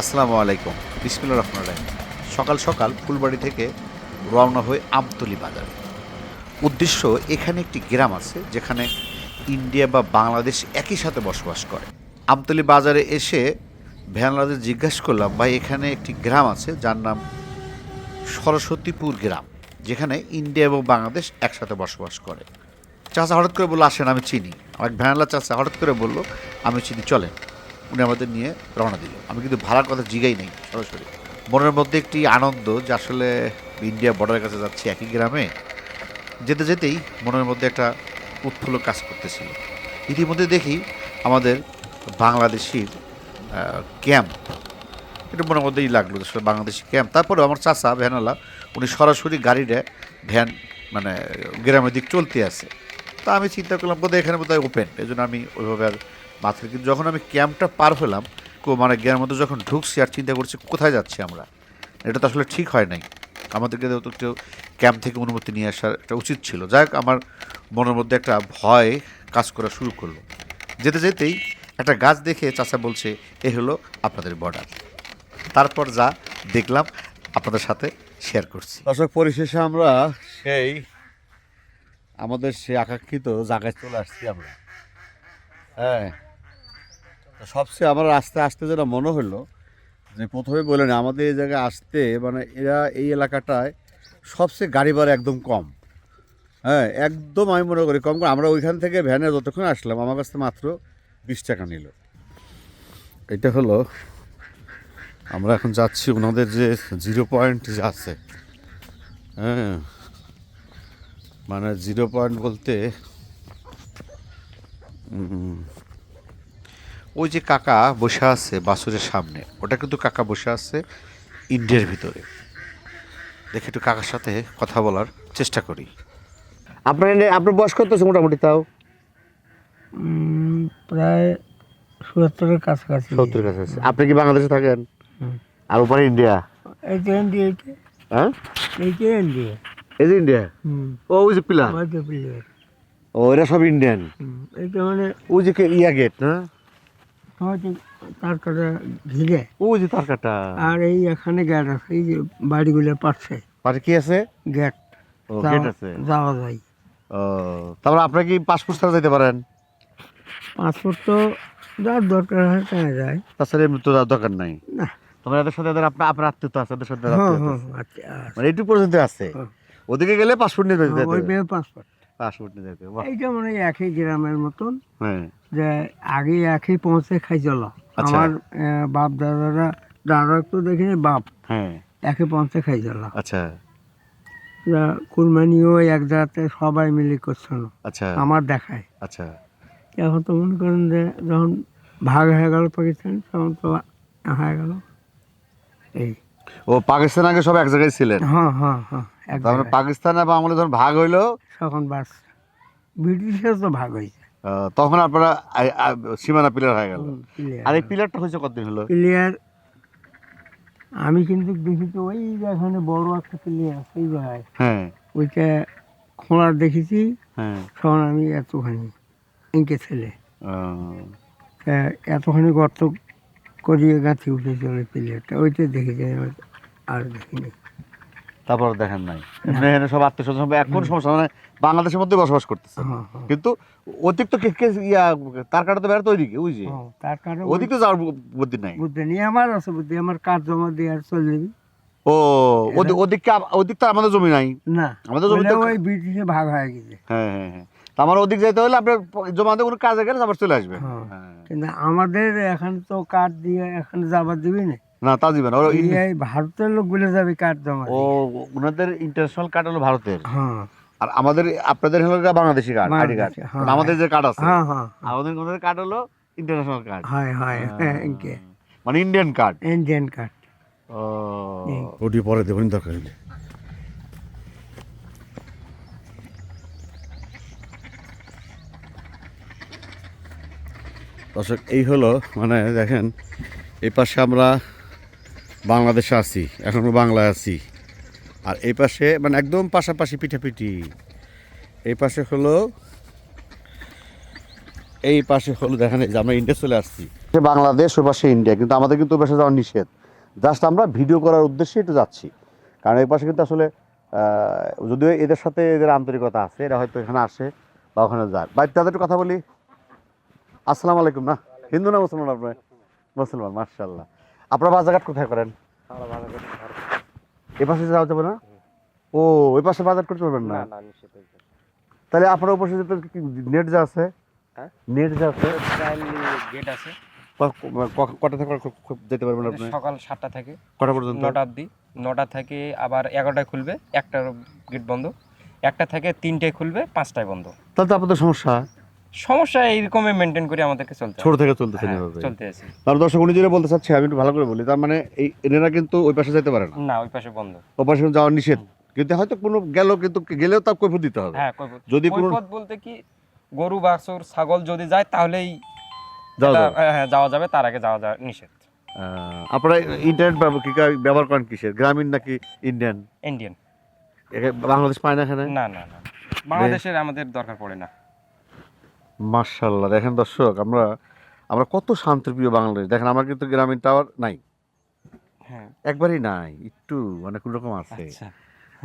আসসালামু আলাইকুম বিসমিল্লা রহমান রাহিম। সকাল সকাল ফুলবাড়ি থেকে রওনা হয়ে আমতলি বাজারে। উদ্দেশ্য, এখানে একটি গ্রাম আছে যেখানে ইন্ডিয়া বা বাংলাদেশ একই সাথে বসবাস করে। আমতলি বাজারে এসে ভ্যানলাদের জিজ্ঞাসা করলাম, ভাই, এখানে একটি গ্রাম আছে যার নাম সরস্বতীপুর গ্রাম, যেখানে ইন্ডিয়া এবং বাংলাদেশ একসাথে বসবাস করে। চাচা হঠাৎ করে বলল, আসেন, আমি চিনি। আমার ভ্যানলা চাচা হঠাৎ করে বলল, আমি চিনি, চলেন। উনি আমাদের নিয়ে রওনা দিল আমি কিন্তু ভাড়ার কথা জিগাই নেই, সরাসরি। মনের মধ্যে একটি আনন্দ যে আসলে ইন্ডিয়া বর্ডারের কাছে যাচ্ছি একই গ্রামে, যেতে যেতেই মনের মধ্যে একটা উৎফুল্ল কাজ করতেছিল। ইতিমধ্যে দেখি আমাদের বাংলাদেশির ক্যাম্প, এটা মনের মধ্যেই লাগল আসলে বাংলাদেশি ক্যাম্প। তারপরে আমার চাচা ভ্যানওয়ালা উনি সরাসরি গাড়িটা, ভ্যান মানে গ্রামের দিক চলতে আছে। তা আমি চিন্তা করলাম, বোধহয় এখানে বোধহয় ওপেন এই জন্য আমি ওইভাবে আর মাথায় কিন্তু যখন আমি ক্যাম্পটা পার হলাম মানে গ্রামের মধ্যে যখন ঢুকছি আর চিন্তা করছি কোথায় যাচ্ছি আমরা, এটা তো আসলে ঠিক হয় নাই। আমাদেরকে তো কেউ ক্যাম্প থেকে অনুমতি নিয়ে আসার একটা উচিত ছিল। যাই আমার মনের মধ্যে একটা ভয় কাজ করা শুরু করল। যেতে যেতেই একটা গাছ দেখে চাচা বলছে, এ হলো আপনাদের বর্ডার তারপর যা দেখলাম, আপনাদের সাথে শেয়ার করছি। দর্শক, পরিশেষে আমরা সেই, আমাদের সেই আকাঙ্ক্ষিত জায়গায় চলে আসছি আমরা। হ্যাঁ সবচেয়ে আমার আস্তে আস্তে যেটা মনে হলো যে প্রথমে বলেন আমাদের এই জায়গায় আসতে মানে এরা এই এলাকাটায় সবচেয়ে গাড়ি ভাড়া একদম কম। হ্যাঁ একদম আমি মনে করি কম করে আমরা ওইখান থেকে ভ্যানে যতক্ষণ আসলাম, আমার কাছে মাত্র বিশ টাকা নিল। এটা হলো, আমরা এখন যাচ্ছি ওনাদের যে জিরো পয়েন্ট যে আছে। হ্যাঁ মানে জিরো পয়েন্ট বলতে ওই যে কাকা বসে আছে বাসুরের সামনে ওটা কিন্তু কাকা বসে আছে ইন্ডিয়ার ভিতরে। দেখে একটু কাকার সাথে কথা বলার চেষ্টা করি। আপনার আপনার বয়স কত আছে মোটামুটি তাও? প্রায় সত্তরের কাছাকাছি। সত্তর কাছে আছে আপনি কি বাংলাদেশে থাকেন। আর উপরে ইন্ডিয়া? এই হ্যাঁ? এই তো এনডিএ এই যে ইন্ডিয়া হুম। ও ওই যে পিলার। ও এরা সব ইন্ডিয়ান এইটা মানে ওই যে ইয়া গেট না? তার কাটা ঘিরে ওই যে তার কাটা আর এই এখানে গেট আছে এই যে বাড়িগুলোর পাশে পাশে কি আছে? গেট। গেট আছে। যাওয়া যায়। ও তারপর আপনার কি পাসপোর্ট ছাড়া যেতে পারেন? পাসপোর্ট তো যার দরকার হয় তা যায়। তাছাড়া এমনি তো যাওয়ার দরকার নাই। না। তোমার এদের সাথে এদের আপনার আপনার আত্মীয়তা আছে এদের সাথে হ্যাঁ হ্যাঁ। আচ্ছা আচ্ছা। মানে এইটুকু পর্যন্ত আছে। হ্যাঁ। ওদিকে গেলে পাসপোর্ট নিয়ে যেতে। পাসপোর্ট। পাসপোর্ট নিয়ে যেতে এইটা মানে একই গ্রামের মতন। হ্যাঁ। যে আগে একই পৌঁছে খাই চলো আচ্ছা। আমার বাপ দাদারা দাদা তো দেখিনি বাপ হ্যাঁ। একে পৌঁছে খাই চলো আচ্ছা কুরবানিও এক জায়গাতে সবাই মিলে করছিল আচ্ছা। আমার দেখায়। আচ্ছা। এখন তো মনে করেন যে যখন ভাগ হয়ে গেল পাকিস্তান তখন তো হয়ে গেল। এই। ও পাকিস্তান আগে সব এক জায়গায় ছিলেন? হ্যাঁ হ্যাঁ হ্যাঁ। তারপরে পাকিস্তান এবং আমলে যখন ভাগ হইল তখন বাস ব্রিটিশের তো ভাগ হয়েছে তখন আপনারা সীমানা পিলার হয়ে গেল। আর এই পিলারটা হয়েছে কতদিন হলো? ক্লিয়ার আমি কিন্তু দেখি তো ওই এখানে বড় একটা ক্লিয়ার সেই জায়গায় হ্যাঁ। ওইটা খোঁড়া দেখেছি। হ্যাঁ। তখন আমি এতখানি ইনকে ছেলে। এতখানি গর্ত করিয়ে গাঁথি উঠে চলে প্লেয়ারটা ওইটা দেখেছি আর দেখিনি তারপর দেখেন নাই। এমনি এখানে সব আত্মীয় স্বজন সব এখন সমস্যা মানে বাংলাদেশের মধ্যে বসবাস করতেছে। হ্যাঁ হ্যাঁ। কিন্তু অতিরিক্ত কে- কে- ইয়া তার কাটা তো ওইদিকে ওই যে হ্যাঁ, তার কারণে ওদিক তো যাওয়ার বুদ্ধি নাই। বুদ্ধি নিয়ে আমার আছে বুদ্ধি আমার কাজ জমা দিয়ে আর চলে যাবি। ও ওদিক ওদিক তো আমাদের জমি নাই। না আমাদের জমি তো ওই ব্রিটিশে ভাগ হয়ে গেছে। হ্যাঁ হ্যাঁ হ্যাঁ। আমার ওদিক যেতে হলে আপনার জমাতে কোনো কাজে গেলে আবার চলে আসবে। হ্যাঁ। কিন্তু আমাদের এখানে তো কাঠ দিয়ে এখানে যাবার দিবি না। না তা এই ইন- এই ভারতের লোকগুলো যাবে কাঠ জমা ও ওনাদের ইন্টারন্যাশনাল কার্ড হলো ভারতের? হ্যাঁ। আর আমাদের আপনাদের হলো বাংলাদেশি কার্ড আইডি কার্ড হ্যাঁ। আমাদের যে কার্ড আছে হ্যাঁ হ্যাঁ। আমাদের ওনাদের কার্ড হলো ইন্টারন্যাশনাল কার্ড হয় হয়। মানে ইন্ডিয়ান কার্ড ইন্ডিয়ান কাঠ ও। ওটি পরে দেবেন দরকার হলে। দর্শক এই হলো মানে দেখেন এই পাশে আমরা বাংলাদেশে আছি এখনও বাংলায় আছি। আর এই পাশে মানে একদম পাশাপাশি পিঠাপিঠি। এই পাশে হলো, এই পাশে হলো, দেখেন যে আমরা ইন্ডিয়া চলে আসছি। বাংলাদেশ, ওই পাশে ইন্ডিয়া, কিন্তু আমাদের কিন্তু ওই পাশে যাওয়া নিষেধ। জাস্ট আমরা ভিডিও করার উদ্দেশ্যে একটু যাচ্ছি। কারণ এই পাশে কিন্তু আসলে যদিও এদের সাথে এদের আন্তরিকতা আছে, এরা হয়তো এখানে আসে বা ওখানে যায়। বাড়ি তাদের একটু কথা বলি। আসসালামু আলাইকুম, না? হিন্দু না মুসলমান আপনার মুসলমান মার্শাল্লাহ আপনার বাজারঘাট কোথায় করেন? এ পাশে যাওয়া যাবে না? ও ওই পাশে বাজার করতে পারবেন না? তাহলে আপনার ওই পাশে যেতে কি নেট যা আছে? হ্যাঁ? নেট যা আছে? গেট আছে। কটা থেকে যেতে পারবেন আপনি? সকাল সাতটা থেকে। কটা পর্যন্ত? নটা অবধি। নটা থেকে আবার এগারোটায় খুলবে। একটার গেট বন্ধ। একটা থেকে তিনটায় খুলবে পাঁচটায় বন্ধ। তাহলে তো আপনাদের সমস্যা। সমস্যা এইরকমই মেনটেন করে আমাদেরকে চলতে ছোট থেকে চলতেছে হ্যাঁ, এভাবে। চলতে আছে তার দর্শক উনি যেটা বলতে চাচ্ছে আমি একটু ভালো করে বলি তার মানে এই এনারা কিন্তু ওই পাশে যেতে পারে না। না ওই পাশে বন্ধ। ওই পাশে যাওয়া নিষেধ। কিন্তু হয়তো কোনো গেল কিন্তু গেলেও তার কৈফত দিতে হবে। হ্যাঁ কৈফত। যদি কোনো- কৈফত বলতে কি গরু বাছুর ছাগল যদি যায় তাহলেই যাওয়া যাবে। হ্যাঁ, হ্যাঁ, যাওয়া যাবে তার আগে যাওয়া যাওয়া নিষেধ। আপনারা ইন্টারনেট ব্যব- ব্যবহার করেন কিসের? গ্রামীণ নাকি ইন্ডিয়ান ইন্ডিয়ান বাংলাদেশ পায় না এখানে? না না না। বাংলাদেশের আমাদের দরকার পড়ে না। মার্শাল্লাহ দেখেন দর্শক আমরা আমরা কত শান্তিপ্রিয় বাংলাদেশ। দেখেন আমার কিন্তু গ্রামীণ টাওয়ার নাই। হ্যাঁ। একবারই নাই একটু মানে কোন রকম আছে। আচ্ছা।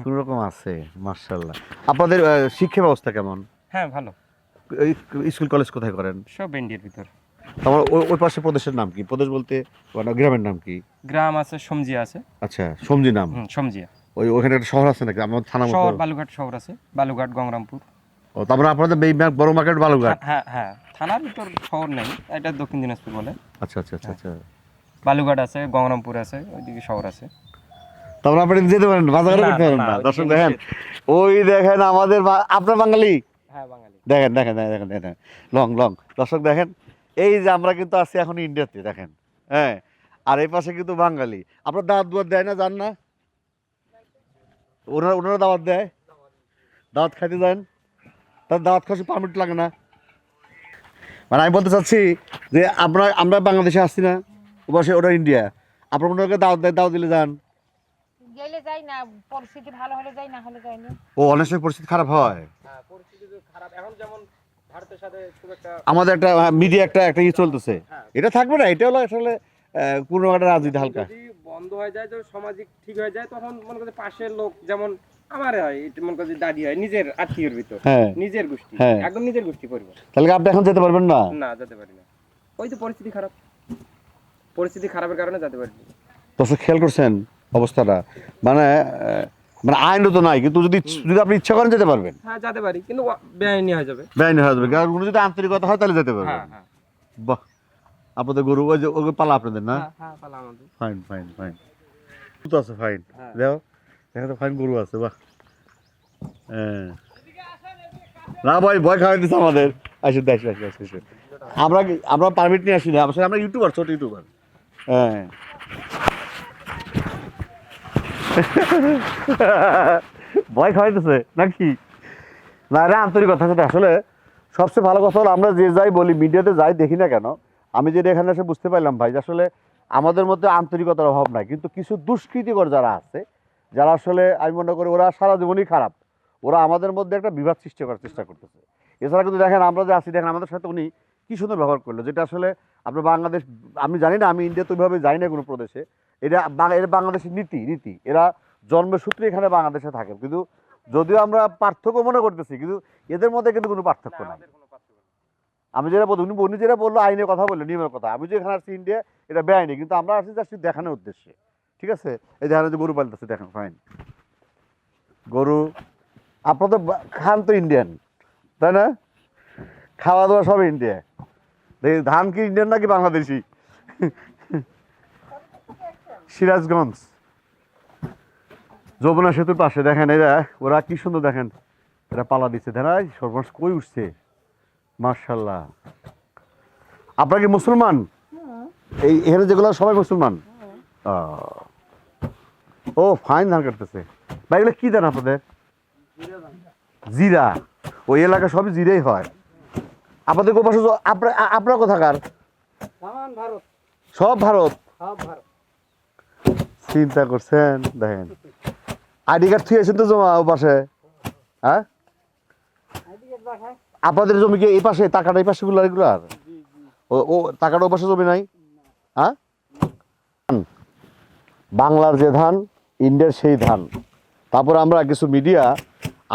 কোন রকম আছে মার্শাল্লাহ আপনাদের শিক্ষা ব্যবস্থা কেমন? হ্যাঁ ভালো। স্কুল কলেজ কোথায় করেন? সব ইন্ডিয়ার ভিতর। আমার ওই পাশে প্রদেশের নাম কি? প্রদেশ বলতে মানে গ্রামের নাম কি? গ্রাম আছে সমজিয়া আছে। আচ্ছা সমজি নাম। সমজিয়া ওই ওখানে একটা শহর আছে নাকি? আমার থানা শহর বালুঘাট শহর আছে। বালুঘাট গঙ্গরামপুর ও তারপরে আপনাদের বেই বড় মার্কেট বালুঘাট হ্যাঁ হ্যাঁ থানার ভিতর শহর নেই এটা দক্ষিণ দিনাজপুর বলে। আচ্ছা আচ্ছা আচ্ছা আচ্ছা। বালুঘাট আছে গঙ্গরামপুর আছে ওইদিকে শহর আছে। তারপরে আপনি যেতে পারেন বাজারে করতে পারেন না, দর্শক দেখেন ওই দেখেন আমাদের আপনার বাঙালি? হ্যাঁ বাঙালি। দেখেন দেখেন দেখেন দেখেন লং লং। দর্শক দেখেন এই যে আমরা কিন্তু আছি এখন ইন্ডিয়াতে দেখেন। হ্যাঁ আর এই পাশে কিন্তু বাঙালি। আপনার দাওয়াত দুয়াত দেয় না জান না? ওনারা ওনারা দাওয়াত দেয়? দাওয়াত খাইতে যান? তার দাওয়াত খাওয়া পারমিট লাগে না। মানে আমি বলতে চাচ্ছি যে আমরা আমরা বাংলাদেশে আসছি না ও পাশে ওটা ইন্ডিয়া আপনার ওনাকে দাওয়াত দেয় দাওয়াত দিলে যান। গেলে যাই না পরিস্থিতি ভালো হলে যাই না হলে যাই না ও অনেক সময় পরিস্থিতি খারাপ হয়। হ্যাঁ পরিস্থিতি খারাপ। এখন যেমন ভারতের সাথে খুব একটা আমাদের একটা মিডিয়া একটা একটা ইয়ে চলতেছে। এটা থাকবে না এটা হলো আসলে কোনো একটা রাজনীতি হালকা। বন্ধ হয়ে যায় সামাজিক ঠিক হয়ে যায় তখন মনে করছে পাশের লোক যেমন আমার হয় এটা মনে করছে দাদি হয় নিজের আত্মীয়র ভিতর হ্যাঁ। নিজের গোষ্ঠী হ্যাঁ। একদম নিজের গোষ্ঠী পরিবার। তাহলে আপনি এখন যেতে পারবেন না? না যেতে পারি না। ওই তো পরিস্থিতি খারাপ। পরিস্থিতি খারাপের কারণে যেতে পারি দর্শক খেয়াল করছেন অবস্থাটা? মানে মানে আইনও তো নাই কিন্তু যদি যদি আপনি ইচ্ছা করেন যেতে পারবেন। হ্যাঁ যেতে পারি কিন্তু বেআইনি হয়ে যাবে। বেআইনি হয়ে যাবে। কারণ যদি আন্তরিকতা হয় তাহলে যেতে পারবেন। হ্যাঁ হ্যাঁ। বাহ। আপনাদের গরু ওই যে ওই পালা আপনাদের না? হ্যাঁ, পালা আমাদের। ফাইন ফাইন ফাইন তো আছে ফাইন। দেখো এখানে ফাইন গরু আছে, বাহ। হ্যাঁ। না ভাই, ভয় খাওয়াই দিচ্ছে আমাদের। আসুন আমরা আমরা পারমিট নিয়ে আসি না, আমরা ইউটিউবার ছোট ইউটিউবার হ্যাঁ। ভয় খাওয়াইতেছে নাকি? না রে আন্তরিকতা সাথে আসলে সবচেয়ে ভালো কথা হলো, আমরা যে যাই বলি, মিডিয়াতে যাই দেখি না কেন, আমি যেটা এখানে এসে বুঝতে পারলাম ভাই আসলে আমাদের মধ্যে আন্তরিকতার অভাব নাই, কিন্তু কিছু দুষ্কৃতিকর যারা আছে যারা আসলে, আমি মনে করি ওরা সারা জীবনই খারাপ। ওরা আমাদের মধ্যে একটা বিভাদ সৃষ্টি করার চেষ্টা করতেছে। এছাড়া কিন্তু দেখেন, আমরা যে আছি, দেখেন, আমাদের সাথে উনি কি সুন্দর ব্যবহার করল, যেটা আসলে আপনার বাংলাদেশ, আমি জানি না, আমি ইন্ডিয়াতে ওইভাবে যাই না কোনো প্রদেশে। এটা এটা বাংলাদেশের নীতি নীতি এরা জন্মসূত্রে এখানে বাংলাদেশে থাকে। কিন্তু যদিও আমরা পার্থক্য মনে করতেছি, কিন্তু এদের মধ্যে কিন্তু কোনো পার্থক্য নাই। আমি যেটা বলছি উনি উনি যেটা বলল, আইনের কথা বলল, নিয়মের কথা। আমি যে এখানে আসছি ইন্ডিয়া এটা বেআইনি। কিন্তু আমরা আসছি জাস্ট দেখানোর উদ্দেশ্যে। ঠিক আছে? এই দেখেন যে গরু পালতেছে দেখেন ফাইন গরু আপনার তো খান তো ইন্ডিয়ান তাই না? খাওয়া দাওয়া সব ইন্ডিয়া দেখি ধান কি ইন্ডিয়ান নাকি বাংলাদেশি? সিরাজগঞ্জ। যমুনা সেতুর পাশে দেখেন এরা ওরা কি সুন্দর দেখেন এরা পালা দিচ্ছে এই সর্বনাশ কই উঠছে? মার্শাল্লাহ আপনারা কি মুসলমান? এই এখানে যেগুলো সবাই মুসলমান। ও। ফাইন ধান কাটতেছে। ভাই এগুলো কি ধান আপনাদের? জিরা। ওই এলাকা সবই জিরাই হয়। আপনাদের গোপাশ আপনার আপনার কোথাকার? ভারত। সব ভারত? চিন্তা করছেন? দেখেন। আইডি কার্ড থুয়েছেন তো জমা ও পাশে? হ্যাঁ? আপনাদের জমি কি এই পাশে টাকাটা এই পাশে গুলো আর ও ও টাকাটা ও পাশে জমি নাই? হ্যাঁ? বাংলার যে ধান ইন্ডিয়ার সেই ধান। তারপর আমরা কিছু মিডিয়া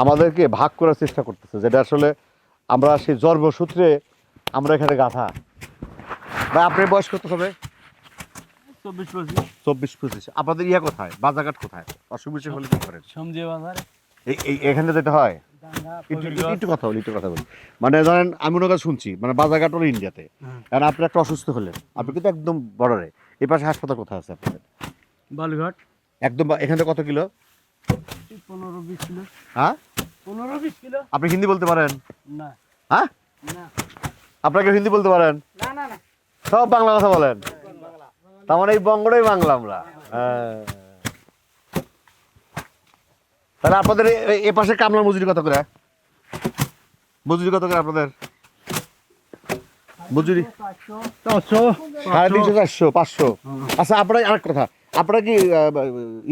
আমাদেরকে ভাগ করার চেষ্টা করতেছে যেটা আসলে আমরা সেই জন্মসূত্রে আমরা এখানে গাথা। ভাই আপনার বয়স কত হবে? চব্বিশ পঁচিশ। চব্বিশ পঁচিশ। আপনাদের ইয়া কোথায়? বাজারঘাট কোথায়? অসুখ বিসুখ হলে কি করেন? সবজি বাজার। এই এখানে যেটা হয় একটু কথা বলি একটু কথা বলি। মানে ধরেন আমি ওনার কাছে শুনছি মানে বাজারঘাট হলো ইন্ডিয়াতে হ্যাঁ। কারণ আপনি একটা অসুস্থ হলেন আপনি কিন্তু একদম বর্ডারে এই পাশে হাসপাতাল কোথায় আছে আপনাদের? বালুঘাট একদম এখান থেকে কত কিলো? পনেরো বিশ কিলো। হ্যাঁ? পনেরো বিশ কিলো? আপনি হিন্দি বলতে পারেন। না। হ্যাঁ? না। আপনাকে হিন্দি বলতে পারেন? না না না। সব বাংলা কথা বলেন। তার মানে এই বঙ্গটাই বাংলা আমরা। হ্যাঁ। তাহলে আপনাদের এ পাশে কামলার মজুরি কত করে? মজুরি কত করে আপনাদের? মজুরি? চারশো সাড়ে তিনশো চারশো পাঁচশো। আচ্ছা আপনারা আরেক কথা। আপনারা কি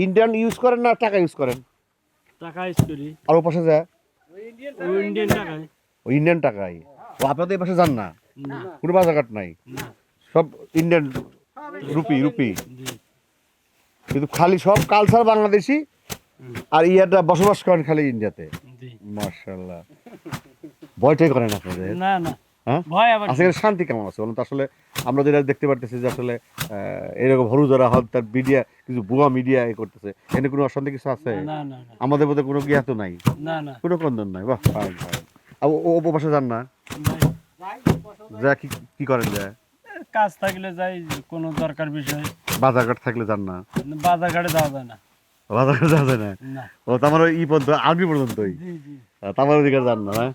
ইন্ডিয়ান ইউজ করেন না টাকা ইউজ করেন? টাকা ইউজ করি। আর ও পাশে যায়? ইন্ডিয়ান টাকায়। ও ইন্ডিয়ান টাকাই ও আপনাদের এই পাশে যান না? কোনো বাজারঘাট নাই? সব ইন্ডিয়ান রুপি রুপি। কিন্তু খালি সব কালচার বাংলাদেশি আর ইয়াটা বসবাস করেন খালি ইন্ডিয়াতে মার্শাল্লাহ ভয়টাই করেন আপনাদের। না না। আজকে শান্তি কেমন আছে বলুন আসলে আমরা যেটা দেখতে পারতেছি যে আসলে এরকম হরুজরা হত্যার মিডিয়া কিছু ভুয়া মিডিয়া এ করতেছে। এখানে কোনো অশান্তি কিছু আছে? আমাদের মধ্যে কোনো জ্ঞাত নাই। কোনো কন্দন নাই বাহ ফাইন ফাইন ও উপবাসে যান না? যা কি কি করেন যায়? কাজ থাকলে যাই কোনো দরকার বিষয়। বাজারঘাট থাকলে যান না? বাজার ঘাটে যাওয়া যায় না। বাজারঘাট যাওয়া যায় না? ও তো আমার ওই ই পর্যন্ত আর্মি পর্যন্তই? তারপর ওদিকে যান না হ্যাঁ।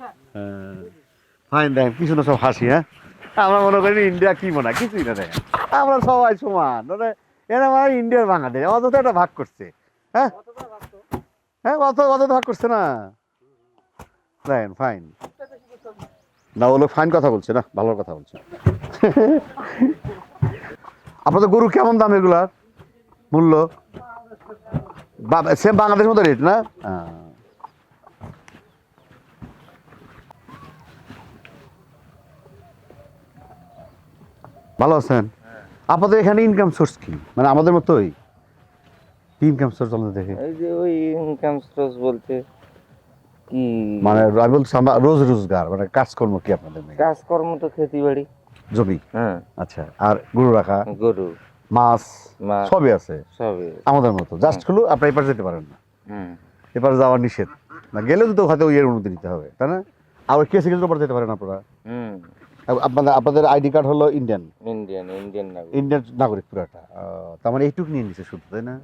ফাইন দেখেন সুন্দর সব হাসি হ্যাঁ? আমরা মনে করি ইন্ডিয়া কি মনে হয়? কিছুই না দেখেন আমরা সবাই সমান মানে এরা মানে ইন্ডিয়ার বাংলাদেশ অত তো একটা ভাগ করছে হ্যাঁ? হ্যাঁ অত অত ভাগ করছে না? দেখেন ফাইন। না, ও লোক ফাইন কথা বলছে না, ভালো কথা বলছে। আপনাদের গরু কেমন দাম এগুলার? মূল্য? সেম বাংলাদেশের মতো রেট না? হ্যাঁ ভালো আছেন? আপনাদের এখানে ইনকাম সোর্স কি? মানে আমাদের মতোই? ইনকাম সোর্স আমাদের দেখে? এই যে ওই ইনকাম সোর্স বলতে কি মানে আমি বলছি আমরা রোজ রোজগার মানে কাজকর্ম কি আপনাদের কাজকর্ম তো খেতি বাড়ি। জমি? হ্যাঁ। আচ্ছা আর গরু রাখা? গরু। মাছ? মাছ। সবই আছে? সবই আমাদের মতো। জাস্ট হলো আপনি এপার যেতে পারেন না। হুম। এপার যাওয়া নিষেধ। না গেলে তো হয়তো ইয়ের অনুমতি নিতে হবে তাই না? আর কেসে গেলে ওপর যেতে পারেন আপনারা। আপনাদের আপনাদের আইডি কার্ড হলো ইন্ডিয়ান? ইন্ডিয়ান ইন্ডিয়ান নাগরিক। ইন্ডিয়ান নাগরিক পুরাটা। তার মানে এইটুকু নিয়ে নিচ্ছে শুধু তাই না?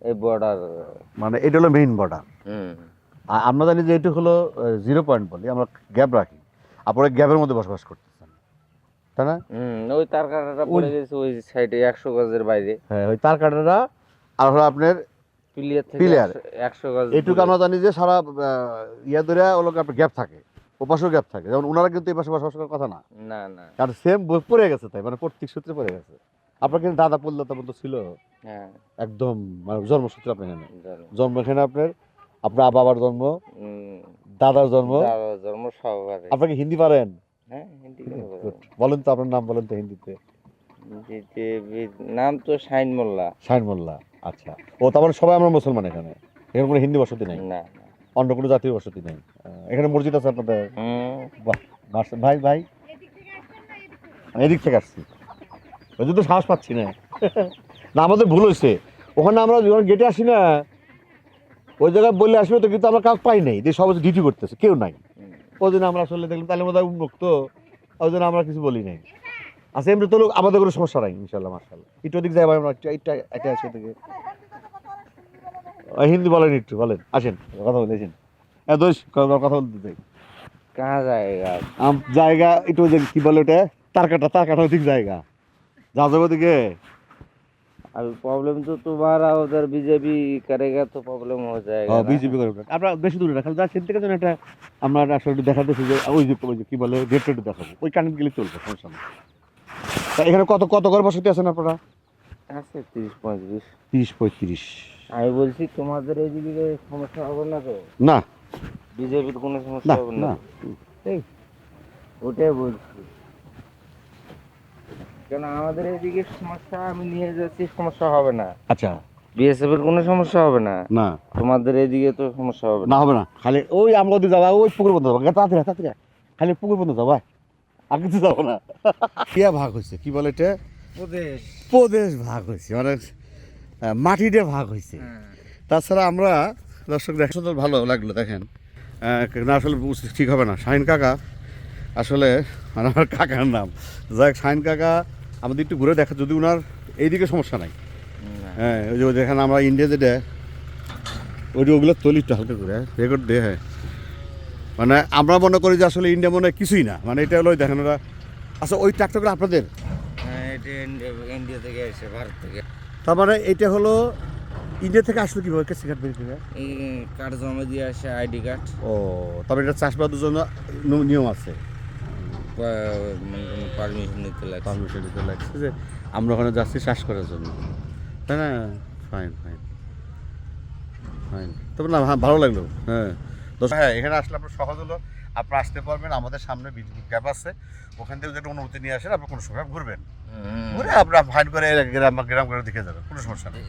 এই বর্ডার মানে এটা হলো মেইন বর্ডার আর আমরা জানি যে এটু হলো জিরো পয়েন্ট বলি আমরা গ্যাপ রাখি। আপনারা গ্যাপের মধ্যে বসবাস করতেছেন। তাই না? ওই তার কাটাটা পড়ে গেছে ওই সাইডে একশো গজের বাইরে। হ্যাঁ ওই তার আর হলো আপনার পিলিয়ার একশো- গজ আমরা জানি যে সারা ইয়া ধরে আপনার গ্যাপ থাকে। ওপাশেও গ্যাপ থাকে। যেমন ওনারা কিন্তু এই পাশে বসবাস করার কথা না। না না। কারণ সেম পড়ে গেছে তাই মানে প্রত্যেক সূত্রে পড়ে গেছে। আপনার কিন্তু দাদা পড়লে তখন তো ছিল। হ্যাঁ। একদম মানে জন্মসূত্রে আপনি এখানে। জন্ম। এখানে আপনার আপনার বাবার জন্ম দাদার জন্ম। জন্ম সবারে আপনাকে হিন্দি পারেন? হ্যাঁ. বলেন তো আপনার নাম বলেন তো হিন্দিতে। নাম তো শাইন মোল্লা। শাহিন মোল্লা আচ্ছা। ও তার মানে সবাই আমরা মুসলমান এখানে। এখানে কোনো হিন্দি বসতি নেই? না। অন্য কোনো জাতীয় বসতি নেই। এখানে মসজিদ আছে আপনাদের। ভাই ভাই। এদিক থেকে আসছি। ওই তো সাহস পাচ্ছি না। না আমাদের ভুল হয়েছে। ওখানে আমরা যখন গেটে আসি না ওই জায়গায় বললে আসবে তো কিন্তু আমরা কাজ পাই নাই। যে সবাই ডিউটি করতেছে কেউ নাই। ওই জন্য আমরা আসলে দেখলাম তাহলে বোধহয় উন্মুক্ত। ওই জন্য আমরা কিছু বলি নাই। আচ্ছা এমনি তো লোক আমাদের কোনো সমস্যা নাই ইনশাল্লাহ মার্শাল্লাহ একটু ওদিক যাই ভাই আমরা একটু একটা আছে থেকে হিন্দি বলেন একটু বলেন আসেন কথা বলে আসেন হ্যাঁ দোষ কথা বলতে চাই कहाँ जाएगा आप? আম জায়গা একটু ওই যে কি বলে ওটা তারকাটা তারকাটা ওদিক জায়গা যা যাবো ওদিকে अभी प्रॉब्लम तो तुम्हारा उधर बीजेपी करेगा तो प्रॉब्लम हो जाएगा ना। বিজেপি করে ওঠা। আমরা বেশি দূরে না খালি যা সেদিন থেকে যেন একটা আমরা আসলে একটু দেখাতেছি যে ওই যে ওই যে কি বলে গেটটা একটু দেখাবো ওই কানেক্ট গেলে চলবে সমস্যা নেই তা এখানে কত কত ঘর বসতি আছেন আপনারা আছে তিরিশ পঁয়ত্রিশ তিরিশ পঁয়ত্রিশ আমি বলছি তোমাদের এইদিকে সমস্যা হবে না তো? না। বিজেপির কোনো সমস্যা হবে না? না। ওটাই বলছি। কেন আমাদের এদিকে সমস্যা আমি নিয়ে যাচ্ছি সমস্যা হবে না। আচ্ছা। বিএসএফ এর কোনো সমস্যা হবে না? না। তোমাদের এদিকে তো সমস্যা হবে না। হবে না। খালি ওই আমরা ওদিকে যাব ওই পুকুর পর্যন্ত যাব। তাড়াতাড়ি তাড়াতাড়ি। খালি পুকুর পর্যন্ত যাব। আর কিছু যাব না। কিয়া ভাগ হয়েছে? কি বলে এটা? প্রদেশ। প্রদেশ ভাগ হয়েছে। মানে মাটিতে ভাগ হয়েছে তাছাড়া আমরা দর্শক দেখেন সুন্দর ভালো লাগল দেখেন। না আসলে ঠিক হবে না। শাহিন কাকা আসলে মানে আমার কাকার নাম। যাক শাহিন কাকা আমাদের একটু ঘুরে দেখা যদি ওনার এইদিকে সমস্যা নাই। হ্যাঁ ওই যে যেখানে আমরা ইন্ডিয়া যেটা ওই যে ওগুলো তলি একটু হালকা করে রেকর্ড দিয়ে হ্যাঁ। মানে আমরা মনে করি যে আসলে ইন্ডিয়া মনে হয় কিছুই না। মানে এটা হলো দেখেন ওরা আচ্ছা ওই ট্রাক্টরগুলো আপনাদের? হ্যাঁ ইন্ডিয়া- ইন্ডিয়া থেকে এসে ভারত থেকে। তার মানে এটা হলো ইন্ডিয়া থেকে আসলো কীভাবে? সিগারেট বেরিয়ে থেকে এই কার্ড জমা দিয়ে আসে আইডি কার্ড। ও তবে এটা চাষবাদের জন্য নিয়ম আছে। পারমিশন নিতে লাগছে। পারমিশন দিতে লাগছে যে আমরা ওখানে যাচ্ছি চাষ করার জন্য। তাই না? ফাইন ফাইন ফাইন তবে না হ্যাঁ ভালো লাগল। হ্যাঁ। হ্যাঁ এখানে আসলে আপনার সহজ হলো। আপনারা আসতে পারবেন। আমাদের সামনে বিদ্যুৎ ক্যাব আছে। ওখান থেকে যদি অনুমতি নিয়ে আসেন আপনি কোনো সময় ঘুরবেন। ঘুরে আপনার ফাইন করে গ্রাম গ্রাম করে দেখে যাবেন কোনো সমস্যা নেই।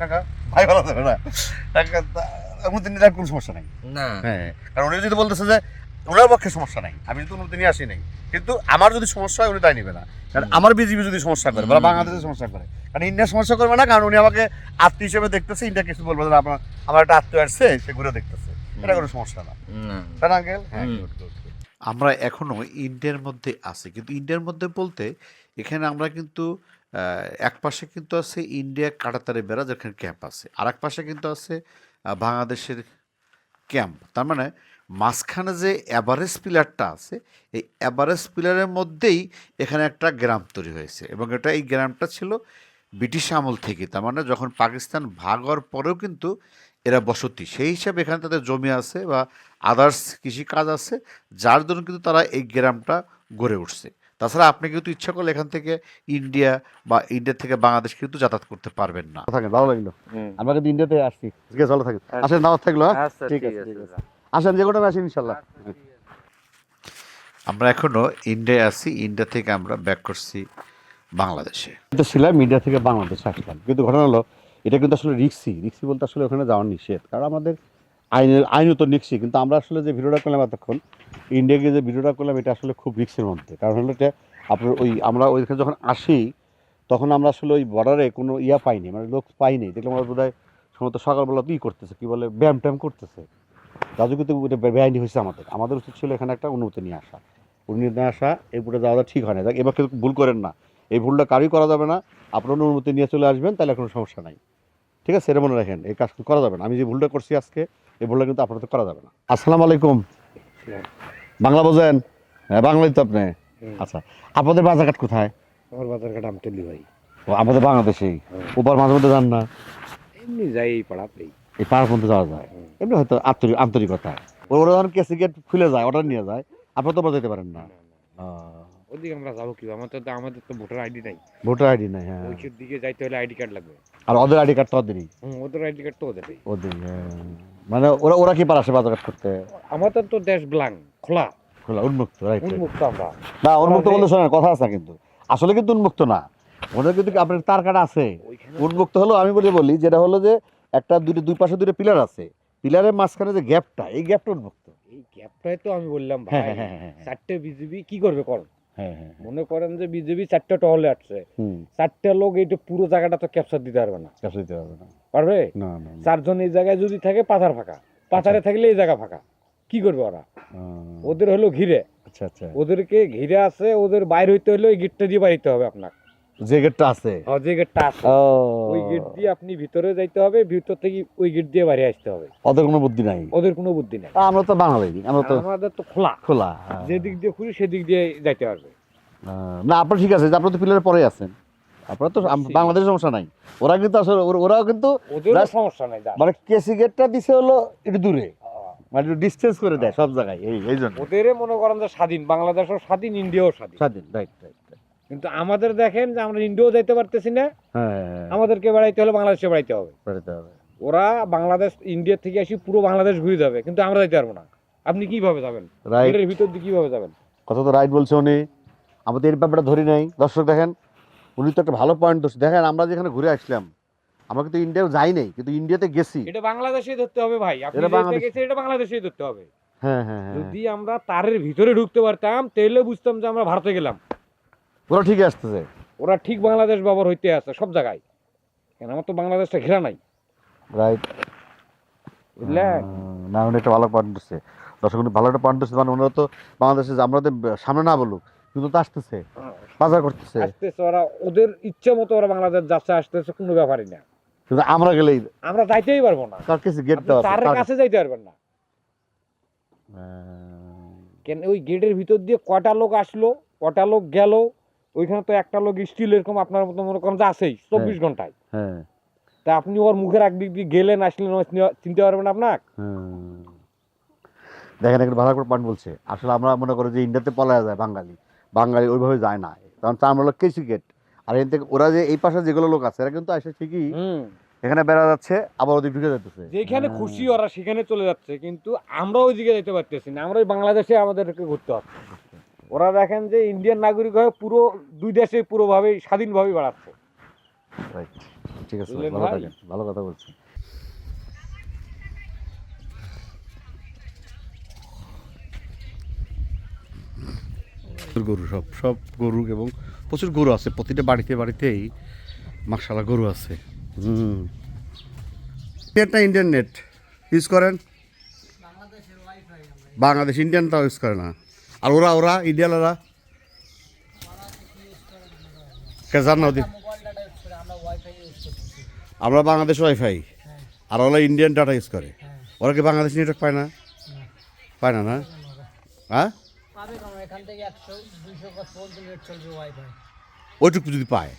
কাকা ভাই ভালো থাকবে না? কাকা অনুমতি নিলে কোনো সমস্যা নেই। না। হ্যাঁ কারণ উনি যদি বলতেছে যে ওনার পক্ষে সমস্যা নাই আমি যদি অনুমতি নিয়ে আসি নাই। কিন্তু আমার যদি সমস্যা হয় উনি তাই নেবে না। কারণ আমার বিজিবি যদি সমস্যা করে বা বাংলাদেশের সমস্যা করে। কারণ ইন্ডিয়া সমস্যা করবে না কারণ উনি আমাকে আত্মীয় হিসেবে দেখতেছে ইন্ডিয়া কিছু বলবে না আমার আমার একটা আত্মীয় আসছে সে ঘুরে দেখতেছে। এটা কোনো সমস্যা না। তাই না আঙ্কেল? হ্যাঁ. আমরা এখনও ইন্ডিয়ার মধ্যে আছি কিন্তু ইন্ডিয়ার মধ্যে বলতে এখানে আমরা কিন্তু এক পাশে কিন্তু আছে ইন্ডিয়া কাটাতারে বেড়া, যেখানে ক্যাম্প আছে। আর এক পাশে কিন্তু আছে বাংলাদেশের ক্যাম্প। তার মানে মাঝখানে যে অ্যাভারেজ পিলারটা আছে, এই অ্যাভারেজ পিলারের মধ্যেই এখানে একটা গ্রাম তৈরি হয়েছে এবং এটা এই গ্রামটা ছিল ব্রিটিশ আমল থেকে। তার মানে যখন পাকিস্তান ভাগ হওয়ার পরেও কিন্তু এরা বসতি। সেই হিসাবে এখানে তাদের জমি আছে বা আদার্স কৃষিকাজ আছে, যার জন্য কিন্তু তারা এই গ্রামটা গড়ে উঠছে। তাছাড়া আপনি কিন্তু ইচ্ছা করলে এখান থেকে ইন্ডিয়া বা ইন্ডিয়া থেকে বাংলাদেশ কিন্তু যাতায়াত করতে পারবেন না। থাকেন ভালো লাগল। আমরা কিন্তু ইন্ডিয়াতে আসছি। ঠিক আছে ভালো থাকেন আসেন দাওয়াত থাকল হ্যাঁ? আচ্ছা ঠিক আছে আসেন যে কোটা আসেন ইনশাল্লাহ। আমরা এখনও ইন্ডিয়ায় আছি ইন্ডিয়া থেকে আমরা ব্যাক করছি বাংলাদেশে। তো ছিলাম মিডিয়া থেকে বাংলাদেশ আসলাম। কিন্তু ঘটনা হলো এটা কিন্তু আসলে রিক্সি। রিক্সি বলতে আসলে ওখানে যাওয়ার নিষেধ। কারণ আমাদের আইনের, আইনও তো নিচ্ছি কিন্তু আমরা আসলে যে ভিডিওটা করলাম এতক্ষণ ইন্ডিয়া গিয়ে যে ভিডিওটা করলাম, এটা আসলে খুব রিক্সের মধ্যে। কারণ হলো এটা আপনার ওই, আমরা ওইখানে যখন আসি, তখন আমরা আসলে ওই বর্ডারে কোনো ইয়া পাইনি মানে লোক পাইনি। দেখলাম আমরা বোধ হয় সম্ভবত সকালবেলা তুই করতেছে, কি বলে ব্যায়াম ট্যায়াম করতেছে রাজু কিন্তু এটা বেআইনি হয়েছে আমাদের। আমাদের উচিত ছিল এখানে একটা অনুমতি নিয়ে আসা। অনুমতি নিয়ে আসা এরপরে যাওয়াটা ঠিক হয় না। এবার কিন্তু ভুল করেন না। এই ভুলটা কারোই করা যাবে না। আপনার অনুমতি নিয়ে চলে আসবেন, তাহলে কোনো সমস্যা নাই। ঠিক আছে? এটা মনে রাখেন। এই কাজ করা যাবে না। আমি যে ভুলটা করছি আজকে এই ভুলটা কিন্তু আপনাদের করা যাবে না। আসসালামু আলাইকুম। বাংলা বোঝেন? হ্যাঁ বাংলাই তো আপনি। আচ্ছা আপনাদের বাজারঘাট কোথায়? আমার বাজারঘাট আমতলি ভাই। ও আমাদের বাংলাদেশেই ওপার মাঝে মধ্যে যান না? এমনি যাই এই পাড়াতেই। এই পাড়ার মধ্যে যাওয়া যায়? এমনি হয়তো আন্তরিক আন্তরিকতা। ওরা যখন কেসি গেট খুলে যায় অর্ডার নিয়ে যায় আপনার তো যেতে পারেন না। ওদিকে আমরা যাব কি? আমাদের তো আমাদের তো ভোটার আইডি নাই। ভোটার আইডি নাই হ্যাঁ। ওইসব দিকে যাইতে হলে আইডি কার্ড লাগবে। আর ওদের আইডি কার্ড তো ওদেরই। হুম, ওদের আইডি কার্ড তো ওদেরই। ওদের। মানে ওরা ওরা কি পারে আসে বাজারঘাট করতে? আমাদের তো দেশ ব্লাং খোলা। খোলা উন্মুক্ত রাইট উন্মুক্ত আমরা। না উন্মুক্ত বলতে শোনেন কথা আছে কিন্তু। আসলে কিন্তু উন্মুক্ত না। ওদের কিন্তু আপনার তার কাটা আছে? উন্মুক্ত হলো আমি বলে বলি যেটা হলো যে একটা দুটো দুই পাশে দুটো পিলার আছে। পিলারের মাঝখানে যে গ্যাপটা এই গ্যাপটা উন্মুক্ত। এই গ্যাপটাই তো আমি বললাম হ্যাঁ ভাই। হ্যাঁ হ্যাঁ চারটে বিজেপি কি করবে কর। মনে করেন যে বিজেপি চারটে টহলে আসছে। চারটে লোক এইটা পুরো জায়গাটা তো ক্যাপচার দিতে পারবে না। ক্যাপচার দিতে পারবে না। পারবে। চারজন এই জায়গায় যদি থাকে পাথার ফাঁকা। পাথারে থাকলে এই জায়গা ফাঁকা। কি করবে ওরা? ওদের হলো ঘিরে। আচ্ছা আচ্ছা। ওদেরকে ঘিরে আছে ওদের বাইরে হইতে হলে ওই গেটটা দিয়ে বাড়িতে হবে আপনার যে গেটটা আছে। হ্যাঁ, যে গেটটা আছে। ওই গেট দিয়ে আপনি ভিতরে যাইতে হবে ভিতর থেকে ওই গেট দিয়ে বাইরে আসতে হবে। ওদের কোনো বুদ্ধি নাই? ওদের কোনো বুদ্ধি নাই। আমরা তো বাঙালি আমরা তো আমাদের তো খোলা। খোলা হ্যাঁ। যেদিক দিয়ে খুঁজি সেদিক দিয়ে যাইতে পারবে। না আপনার ঠিক আছে আপনার তো পিলারের পরে আছেন। আপনারা তো বাংলাদেশের সমস্যা নাই। ওরা কিন্তু আসলে ওরা- ওরাও কিন্তু ওদের সমস্যা নাই। মানে কেসি গেটটা দিছে হলো একটু দূরে। মানে ডিস্টেন্স করে দেয় সব জায়গায় এই এই জন্য। ওদের মনে করেন যে স্বাধীন বাংলাদেশও স্বাধীন ইন্ডিয়াও স্বাধীন। স্বাধীন রাইট রাইট কিন্তু আমাদের দেখেন যে আমরা ইন্ডিয়াও যাইতে পারতেছি না। হ্যাঁ হ্যাঁ, হ্যাঁ। আমাদেরকে বেড়াইতে হলে বাংলাদেশে বেড়াইতে হবে। ওরা বাংলাদেশ ইন্ডিয়া থেকে আসি পুরো বাংলাদেশ ঘুরে যাবে কিন্তু আমরা যাইতে পারব না। আপনি কীভাবে যাবেন? গেটের ভিতর দিয়ে কীভাবে যাবেন? কথা তো রাইট বলছে উনি। আমাদের এর ব্যাপারটা ধরি নাই। দর্শক দেখেন উনি তো একটা ভালো পয়েন্ট ধরছে। দেখেন আমরা যেখানে ঘুরে আসলাম আমরা কিন্তু ইন্ডিয়াও যাই নাই কিন্তু ইন্ডিয়াতে গেছি। এটা বাংলাদেশেই ধরতে হবে ভাই। আপনি গেছেন এটা বাংলাদেশেই ধরতে হবে। হ্যাঁ হ্যাঁ যদি আমরা তারের ভিতরে ঢুকতে পারতাম তাহলে বুঝতাম যে আমরা ভারতে গেলাম। ওরা ঠিকই আসতেছে। ওরা ঠিক বাংলাদেশ ব্যবহার হইতে আছে সব জায়গায়। কেন? আমার তো বাংলাদেশটা ঘেরা নাই। রাইট বুঝলেন না উনি একটা ভালো পয়েন্ট দিচ্ছে দর্শক ভালো একটা পয়েন্ট দিচ্ছে মানে ওনারা তো বাংলাদেশে যে আমরা সামনে না বলুক কিন্তু তো আসতেছে বাজার করতেছে। আসতেছে ওরা ওদের ইচ্ছে মতো ওরা বাংলাদেশ যাচ্ছে আসতেছে কোনো ব্যাপারই না। কিন্তু আমরা গেলেই আমরা যাইতেই পারব না। তার কাছে গেট দেওয়া তার- কাছে যাইতে পারবেন না। কেন? ওই গেটের ভিতর দিয়ে কটা লোক আসলো কটা লোক গেল ওইখানে তো একটা লোক স্টিল এরকম আপনার মতো মনে করেন যে আছেই চব্বিশ ঘন্টায়। হ্যাঁ। তা আপনি ওর মুখের একদিক দিয়ে গেলেন আসলেন চিনতে পারবেন আপনার দেখেন একটা ভালো করে পয়েন্ট বলছে। আসলে আমরা মনে করি যে ইন্ডিয়াতে পলায়া যায় বাঙালি। বাঙালি ওইভাবে যায় না। কারণ তা আমরা কেসি গেট আর এখান থেকে ওরা যে এই পাশে যেগুলো লোক আছে এরা কিন্তু এসে ঠিকই এখানে বেড়া যাচ্ছে আবার ওদিক ঢুকে যাচ্ছে যেখানে খুশি ওরা সেখানে চলে যাচ্ছে। কিন্তু আমরা ওই দিকে যেতে পারতেছি না। আমরা ওই বাংলাদেশে আমাদেরকে ঘুরতে হচ্ছে ওরা দেখেন যে ইন্ডিয়ান নাগরিক হয়ে পুরো দুই দেশে পুরোভাবে স্বাধীনভাবে বাড়াচ্ছে। রাইট ঠিক আছে ভালো থাকেন ভালো কথা বলছেন। গরু সব সব গরু এবং প্রচুর গরু আছে প্রতিটা বাড়িতে বাড়িতেই মাসালা গরু আছে। হুম। নেটটা ইন্ডিয়ান নেট ইউজ করেন। বাংলাদেশ ইন্ডিয়ানটাও ইউজ করে না। আর ওরা ওরা ইন্ডিয়ানরা জান না ওদের? আমরা বাংলাদেশ ওয়াইফাই আর ওরা ইন্ডিয়ান ডাটা ইউজ করে। ওরা কি বাংলাদেশ নেটওয়ার্ক পায় না? পায় না না? হ্যাঁ? ওইটুকু যদি পায়।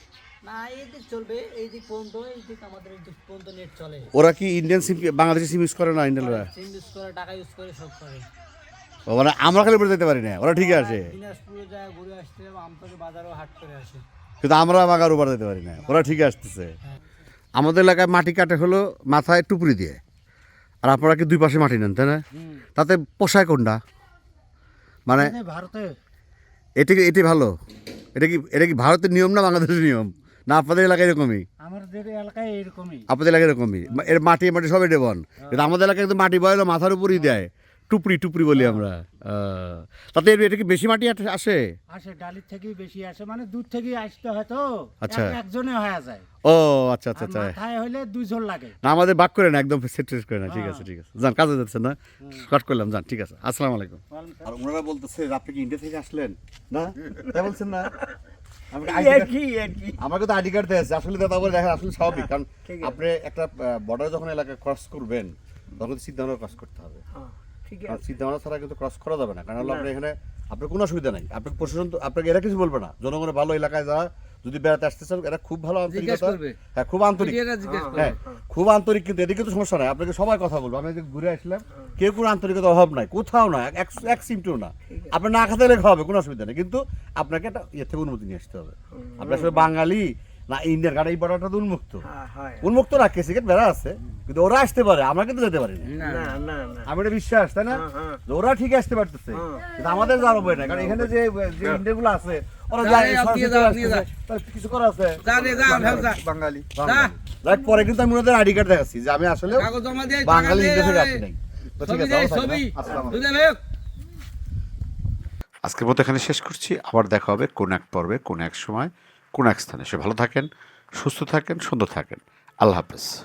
ওরা কি Indian SIM Bangladeshi SIM use করে না ইন্ডিয়ানরা সিম ইউজ করে টাকা ইউজ করে সব করে। মানে আমরা খালি বলে যেতে পারি না ওরা ঠিক আছে। দিনাজপুরে যায় ঘুরে আসতে আমতলি বাজারও হাট করে আসে। কিন্তু আমরা বাগার উপর যেতে পারি না ওরা ঠিক আসতেছে। আমাদের এলাকায় মাটি কাটে হলো মাথায় টুপুরি দিয়ে আর আপনারা কি দুই পাশে মাটি নেন তাই না? তাতে পোষায় কোনটা? মানে ভারতে। এটা কি এটি ভালো? এটা কি এটা কি ভারতের নিয়ম না বাংলাদেশের নিয়ম? না আপনাদের এলাকায় এরকমই? আমাদের এলাকায় এরকমই। আপনাদের এলাকায় এরকমই? এর মাটি মাটি সবই দেবন কিন্তু আমাদের এলাকায় কিন্তু মাটি বয়লো মাথার উপরই দেয়। টুপরি টুপরি বলি আমরা। তাতে এর- এটা কি বেশি মাটি আসে? আসে ডালির থেকেই বেশি আসে মানে দূর থেকেই আসতে হয় তো। আচ্ছা। একজনে হয়ে যায়। ও আচ্ছা আচ্ছা আচ্ছা। মাথায় হলে দুইজন লাগে। না আমাদের বাক করে না একদম সেট সেট করে না ঠিক আছে ঠিক আছে। যান কাজে যাচ্ছেন না? কাট করলাম যান ঠিক আছে। আসসালামু আলাইকুম। আর ওনারা বলতেছে আপনি কি ইন্ডিয়া থেকে আসলেন? না? তাই বলছেন না? আমাকে তো আইডি কার্ড দিয়েছে আসলে দাদা বলে দেখেন আসলে স্বাভাবিক। কারণ আপনি একটা বর্ডারে যখন এলাকা ক্রস করবেন তখন সিদ্ধান্ত ক্রস করতে হবে। সিদ্ধান্ত ছাড়া কিন্তু ক্রস করা যাবে না। কারণ হলো আপনি এখানে আপনার কোনো অসুবিধা নাই। আপনাকে প্রশাসন তো আপনাকে এরা কিছু বলবে না। জনগণের ভালো এলাকায় যারা যদি বেড়াতে আসতে চান এরা খুব ভালো আন্তরিকতা। হ্যাঁ খুব আন্তরিক। হ্যাঁ খুব আন্তরিক কিন্তু এদিকে তো সমস্যা নাই। আপনাকে সবাই কথা বলব। আমি ঘুরে আসলাম কেউ কোনো আন্তরিকতার অভাব নাই। কোথাও না এক সিমটিও না। আপনার না খাতে লেখা হবে কোনো অসুবিধা নেই। কিন্তু আপনাকে একটা ইয়ে থেকে অনুমতি নিয়ে আসতে হবে। আপনি আসলে বাঙালি না ইন্ডিয়ার কারণ এই বর্ডারটা তো উন্মুক্ত। উন্মুক্ত না কেসে গেট বেড়া আছে। কিন্তু ওরা আসতে পারে আমরা কিন্তু যেতে পারি না। আমি এটা বিশ্বাস তাই না? ওরা ঠিক আসতে পারতেছে। কিন্তু আমাদের যাওয়ার উপায় নাই কারণ এখানে যে যে ইন্ডিয়া গুলো আছে ওরা যায় কিছু করা আছে? বাঙালি। যাক পরে কিন্তু আমি ওদের আইডি কার্ড দেখাচ্ছি যে আমি আসলে বাঙালি ইন্ডিয়া থেকে আসি নাই। তো ঠিক আছে হ্যাঁ? আসসালামু। আজকের মতো এখানে শেষ করছি। আবার দেখা হবে কোন এক পর্বে কোন এক সময়। কোন এক স্থানে। সে ভালো থাকেন সুস্থ থাকেন সুন্দর থাকেন। আল্লাহ হাফেজ।